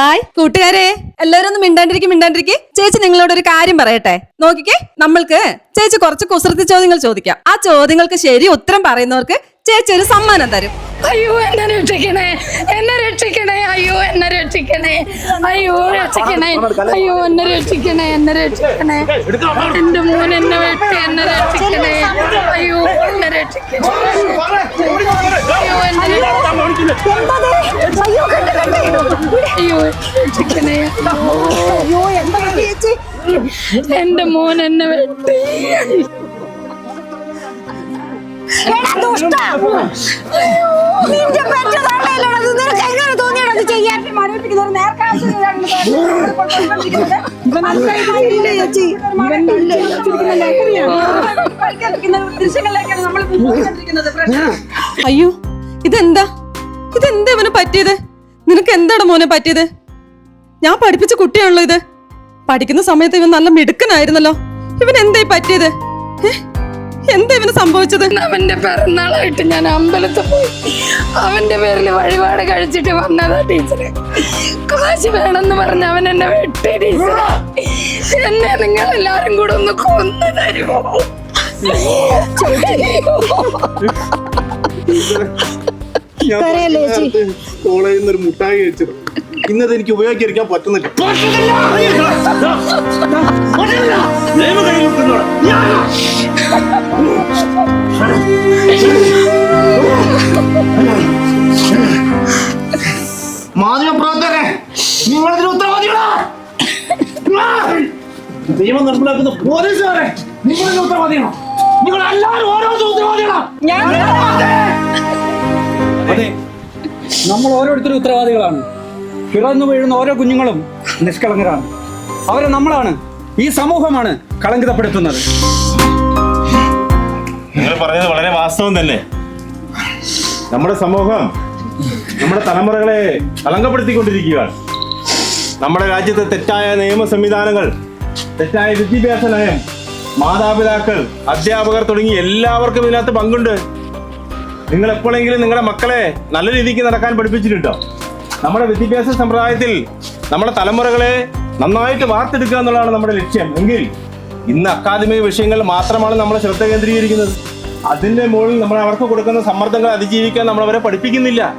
Hi കൂട്ടുകാരെ. എല്ലാവരും ഒന്ന് മിണ്ടാണ്ടിരിക്കും മിണ്ടാണ്ടിരിക്കും. ചേച്ചി നിങ്ങളോട് ഒരു കാര്യം പറയട്ടെ. നോക്കിക്കേ നമ്മൾക്ക് ചേച്ചി കുറച്ച് കുസൃതി ചോദ്യങ്ങൾ ചോദിക്കാം. ആ ചോദ്യങ്ങൾക്ക് ശരി ഉത്തരം പറയുന്നവർക്ക് ചേച്ചി ഒരു സമ്മാനം തരും. അയ്യോ എന്നെ രക്ഷിക്കണേ. എന്നെ രക്ഷിക്കണേ. അയ്യോ എന്നെ രക്ഷിക്കണേ. അയ്യോ രക്ഷിക്കണേ. അയ്യോ എന്നെ രക്ഷിക്കണേ എന്നെ രക്ഷിക്കണേ. എന്റെ മോൻ എന്നെ വെട്ടി എന്നെ രക്ഷിക്കണേ. അയ്യോ എന്നെ രക്ഷിക്കണേ. അയ്യോ എന്നെ അയ്യോ രക്ഷിക്കണേ. അയ്യോ എന്റെ മോൻ എന്നെ വെട്ടി. നിന്റെ പെറ്റതാണല്ലോ നിനക്ക് എങ്ങനെ തോന്നിയാണ് അത് ചെയ്യാൻ അയ്യോ ഇതെന്താ ഇതെന്താ ഇവന് പറ്റിയത് നിനക്ക് എന്താണ് മോനെ പറ്റിയത് ഞാൻ പഠിപ്പിച്ച കുട്ടിയാണല്ലോ ഇത് പഠിക്കുന്ന സമയത്ത് ഇവൻ നല്ല മിടുക്കനായിരുന്നല്ലോ ഇവൻ എന്തായി പറ്റിയത് ഏ? എന്താ ഇവന് സംഭവിച്ചത്? അവന്റെ പിറന്നാളായിട്ട് ഞാൻ അമ്പലത്തിൽ പോയി. അവന്റെ പേരിൽ വഴിപാട് കഴിച്ചിട്ട് വന്നതാ ടീച്ചറെ. കാശ് വേണമെന്ന് പറഞ്ഞ അവൻ എന്നെ വെട്ടി ടീച്ചറെ. എന്നെ നിങ്ങൾ എല്ലാരും കൂടെ ഒന്ന് കൊന്നു തരുമോ? ഞാൻ കോളേജിൽ നിന്ന് ഒരു മുട്ടായി കഴിച്ചത് ഇന്നത് എനിക്ക് ഉപയോഗിക്കാൻ പറ്റുന്നില്ല. മാധ്യമപ്രവർത്തകരെ നിങ്ങളിതിന് ഉത്തരവാദികളാ? നിയമം നടപ്പിലാക്കുന്ന പോലീസുകാരെ നിങ്ങളിതിന് ഉത്തരവാദികളാ. നിങ്ങൾ എല്ലാവരും ഓരോരുത്തരും ഉത്തരവാദികളാ അതെ നമ്മൾ ഓരോരുത്തരും ഉത്തരവാദികളാണ്. പിറന്നു വീഴുന്ന ഓരോ കുഞ്ഞുങ്ങളും നിഷ്കളങ്കരാണ്. അവരെ നമ്മളാണ് ഈ സമൂഹമാണ് കളങ്കിതപ്പെടുത്തുന്നത്. നിങ്ങൾ പറഞ്ഞത് വളരെ വാസ്തവം തന്നെ. നമ്മുടെ സമൂഹം നമ്മുടെ തലമുറകളെ കളങ്കപ്പെടുത്തിക്കൊണ്ടിരിക്കുകയാണ്. നമ്മുടെ രാജ്യത്തെ തെറ്റായ നിയമ സംവിധാനങ്ങൾ തെറ്റായ വിദ്യാഭ്യാസ നയം മാതാപിതാക്കൾ അധ്യാപകർ തുടങ്ങി എല്ലാവർക്കും ഇതിനകത്ത് പങ്കുണ്ട്. നിങ്ങൾ എപ്പോഴെങ്കിലും നിങ്ങളുടെ മക്കളെ നല്ല രീതിക്ക് നടക്കാൻ പഠിപ്പിച്ചിട്ടുണ്ടോ? നമ്മുടെ വിദ്യാഭ്യാസ സമ്പ്രദായത്തിൽ നമ്മുടെ തലമുറകളെ നന്നായിട്ട് വാർത്തെടുക്കുക എന്നുള്ളതാണ് നമ്മുടെ ലക്ഷ്യം. എങ്കിൽ ഇന്ന് അക്കാദമിക വിഷയങ്ങൾ മാത്രമാണ് നമ്മൾ ശ്രദ്ധ കേന്ദ്രീകരിക്കുന്നത്. അതിന്റെ മുകളിൽ നമ്മൾ അവർക്ക് കൊടുക്കുന്ന സമ്മർദ്ദങ്ങൾ അതിജീവിക്കാൻ നമ്മൾ അവരെ പഠിപ്പിക്കുന്നില്ല.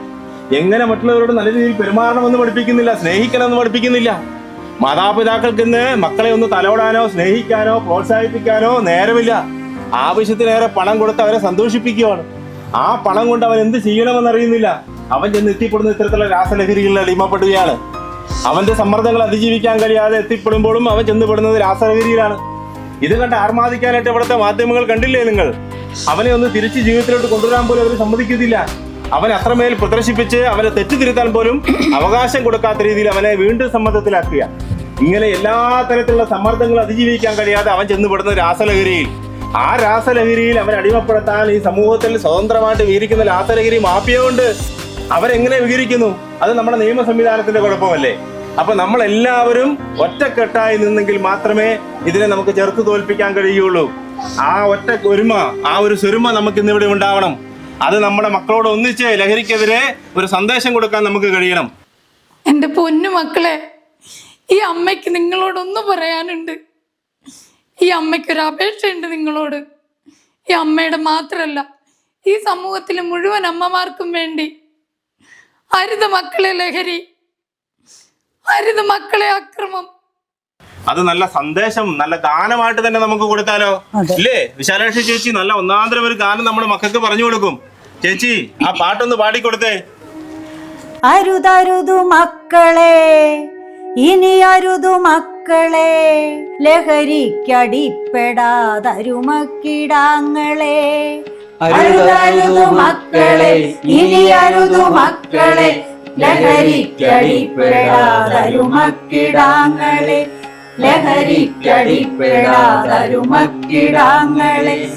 എങ്ങനെ മറ്റുള്ളവരോട് നല്ല രീതിയിൽ പെരുമാറണമെന്ന് പഠിപ്പിക്കുന്നില്ല സ്നേഹിക്കണമെന്ന് പഠിപ്പിക്കുന്നില്ല. മാതാപിതാക്കൾക്ക് ഇന്ന് മക്കളെ ഒന്ന് തലോടാനോ സ്നേഹിക്കാനോ പ്രോത്സാഹിപ്പിക്കാനോ നേരമില്ല. ആവശ്യത്തിലേറെ പണം കൊടുത്ത് അവരെ സന്തോഷിപ്പിക്കുകയാണ് ആ പണം കൊണ്ട് അവൻ എന്ത് ചെയ്യണമെന്ന് അറിയുന്നില്ല. അവൻ ചെന്ന് എത്തിപ്പെടുന്ന ഇത്തരത്തിലുള്ള രാസലഹരികളിൽ അടിമപ്പെടുകയാണ്. അവന്റെ സമ്മർദ്ദങ്ങൾ അതിജീവിക്കാൻ കഴിയാതെ എത്തിപ്പെടുമ്പോഴും അവൻ ചെന്നുപെടുന്നത് രാസലഹരിയിലാണ്. ഇത് കണ്ട് ആർമാദിക്കാനായിട്ട് ഇവിടുത്തെ മാധ്യമങ്ങൾ കണ്ടില്ലേ നിങ്ങൾ? അവനെ ഒന്ന് തിരിച്ച് ജീവിതത്തിലോട്ട് കൊണ്ടുവരാൻ പോലും അവർ സമ്മതിക്കുന്നില്ല അവൻ അത്രമേൽ പ്രദർശിപ്പിച്ച് അവനെ തെറ്റുതിരുത്താൻ പോലും അവകാശം കൊടുക്കാത്ത രീതിയിൽ അവനെ വീണ്ടും സമ്മർദ്ദത്തിലാക്കുക. ഇങ്ങനെ എല്ലാ തരത്തിലുള്ള സമ്മർദ്ദങ്ങൾ അതിജീവിക്കാൻ കഴിയാതെ അവൻ ചെന്നുപെടുന്ന രാസലഹരിയിൽ. ആ രാസലഹരിയിൽ അവൻ അടിമപ്പെടുത്താൻ ഈ സമൂഹത്തിൽ സ്വതന്ത്രമായിട്ട് വിഹരിക്കുന്ന രാസലഹരി മാഫിയ കൊണ്ട് അവരെങ്ങനെ വിഹരിക്കുന്നു? അത് നമ്മുടെ നിയമ സംവിധാനത്തിന്റെ കുഴപ്പമല്ലേ? അപ്പൊ നമ്മളെല്ലാവരും ഒറ്റക്കെട്ടായി നിന്നെങ്കിൽ മാത്രമേ ഇതിനെ നമുക്ക് ചെറുത്ത് തോൽപ്പിക്കാൻ കഴിയുള്ളൂ. ആ ഒറ്റ ഒരുമ ആ ഒരു സ്വരുമ നമുക്ക് ഇന്നിവിടെ ഉണ്ടാവണം. അത് നമ്മുടെ മക്കളോട് ഒന്നിച്ച് ലഹരിക്കെതിരെ ഒരു സന്ദേശം കൊടുക്കാൻ നമുക്ക് കഴിയണം. എന്റെ പൊന്നു മക്കളെ ഈ അമ്മയ്ക്ക് നിങ്ങളോടൊന്ന് പറയാനുണ്ട്. ഈ അമ്മയ്ക്ക് ഒരു അപേക്ഷയുണ്ട് നിങ്ങളോട്. ഈ അമ്മയുടെ മാത്രമല്ല ഈ സമൂഹത്തിലെ മുഴുവൻ അമ്മമാർക്കും വേണ്ടി. ഹരിത മക്കളെ ലഹരി. അരുത് മക്കളെ അക്രമം. അത് നല്ല സന്ദേശം നല്ല ഗാനമായിട്ട് തന്നെ നമുക്ക് കൊടുത്താലോ? ഇല്ലേ? വിശാലാക്ഷി ചേച്ചി നല്ല ഒന്നാന്തരം ഒരു ഗാനം നമ്മുടെ മക്കൾക്ക് പറഞ്ഞു കൊടുക്കും. ചേച്ചി ആ പാട്ടൊന്ന് പാടിക്കൊടുത്തേ. അരുതരുതു മക്കളെ ഇനി അരുതു മക്കളെ ലഹരിക്കടിപ്പെടാതരുമക്കിടാങ്ങളെ. അരുതരുതു മക്കളെ ഇനി അരുതു മക്കളെ. ലഹരിക്കടിപ്പെടാതരുമക്കിടാങ്ങളെ. ലഹരിക്കടിപ്പെടാതരുമക്കിടാങ്ങളെ.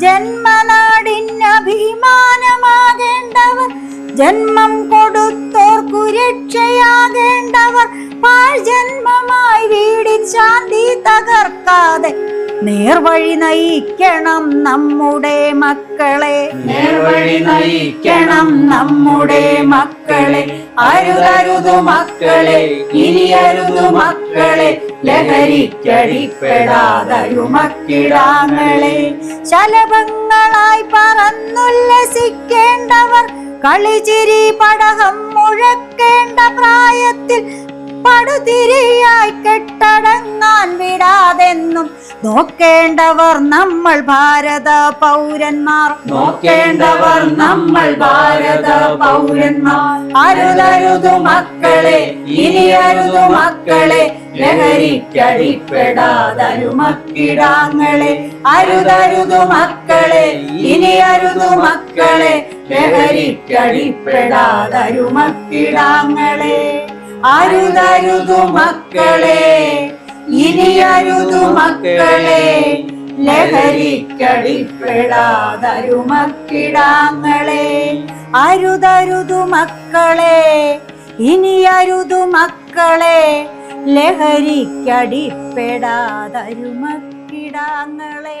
ജന്മനാടിനഭിമാനമാകേണ്ടവർ ജന്മം കൊടുത്തോർക്കു രക്ഷയാകേണ്ടവർ പാഴ്ജന്മമായി വീടിൻ ശാന്തി തകർക്കാതെ നേർവഴി നയിക്കണം നമ്മുടെ മക്കളെ. നേർവഴി നയിക്കണം നമ്മുടെ മക്കളെ. അരുതരുതു മക്കളെ ഇനി അരുതു മക്കളെ. ലഹരിക്കടിപ്പെടാതരു മക്കിടാങ്ങളെ ശലഭങ്ങളായി പറന്നുല്ലസിക്കേണ്ടവർ കളിചിരി പടകം മുഴക്കേണ്ട പ്രായത്തിൽ പടുതിരിയായി വിടാതെന്നും നോക്കേണ്ടവർ നമ്മൾ ഭാരത പൗരന്മാർ. നോക്കേണ്ടവർ നമ്മൾ ഭാരത പൗരന്മാർ. അരുതരുതു മക്കളെ ഇനി അരുതു മക്കളെ ലഹരിക്കടിപ്പെടാതരു മക്കിടാങ്ങളെ. അരുതരുതു മക്കളെ ഇനി അരുതു മക്കളെ ലഹരിക്കടിപ്പെടാതരു മക്കിടാങ്ങളെ. അരുതരുതു മക്കളെ. ഇനി അരുതു മക്കളെ ലഹരിക്കടിപ്പെടാതരുമക്കിടാങ്ങളെ. അരുതരുതു മക്കളെ ഇനി അരുതു മക്കളെ ലഹരിക്കടിപ്പെടാതരുമക്കിടാങ്ങളെ.